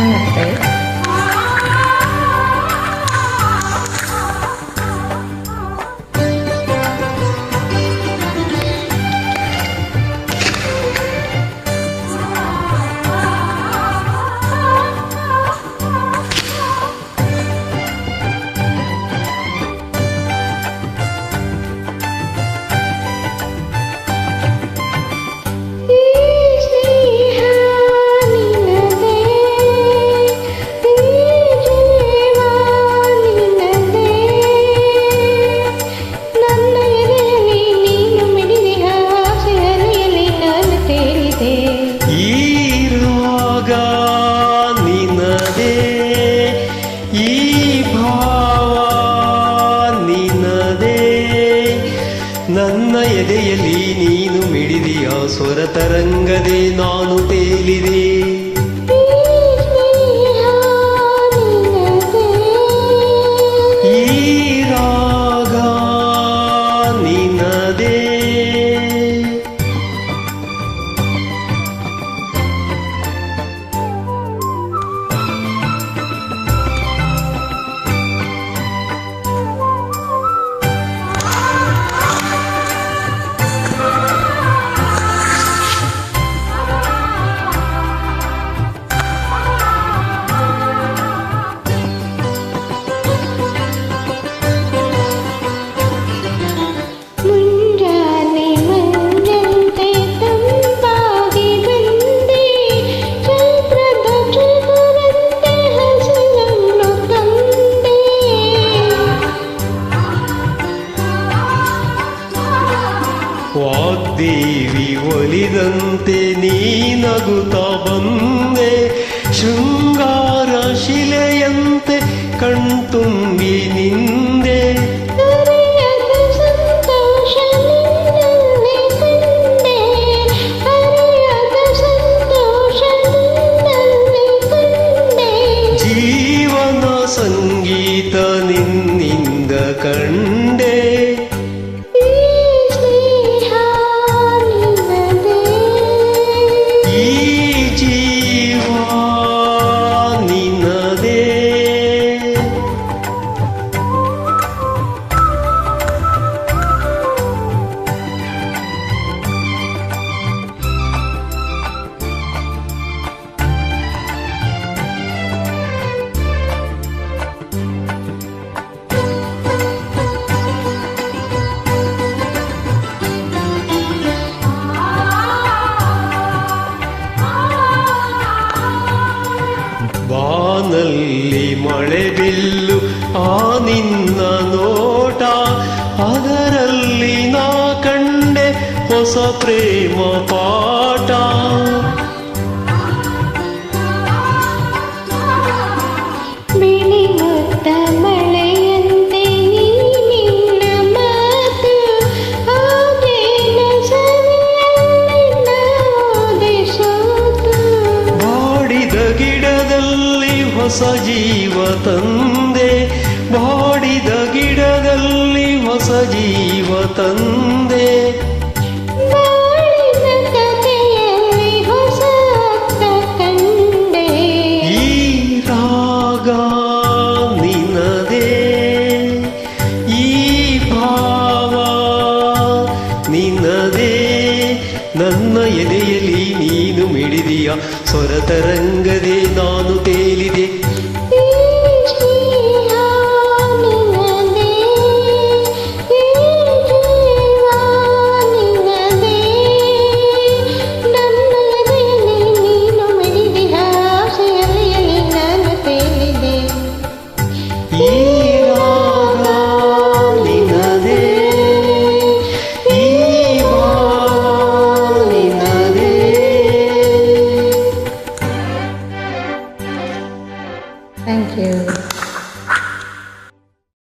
哎。ನನ್ನ ಎದೆಯಲ್ಲಿ ನೀನು ಮಿಡಿದಿಯ ಸ್ವರ ತರಂಗದೆ ನಾನು ತೇಲಿದೆ ವಾಗ್ದೇವಿ ಒಲಿದಂತೆ ನೀನಗುತ ಬಂದೆ ಶೃಂಗಾರ ಶಿಲೆಯಂತೆ ಕಣ್ತುಂಬಿ ನಿಂದೆ ജീവന സംഗീത നിന്നിന്ത കണ്ടേ വാനല്ലി മഴ ബില്ലു ആ നിന്ന നോട്ട അതരല്ലി നാ കണ്ട പ്രേമ പാട്ട ಸಜೀವ ತಂದೆ ಮಾಡಿದ ಗಿಡದಲ್ಲಿ ಹೊಸ ಜೀವ ತಂದೆ ಹೊಸ ಈ ತಾಗ ನಿನ್ನದೇ ಈ ಭಾವ ನಿನ್ನದೇ ನನ್ನ ಎದೆಯಲ್ಲಿ ನೀನು ಮಿಡಿದಿಯ ಸ್ವರ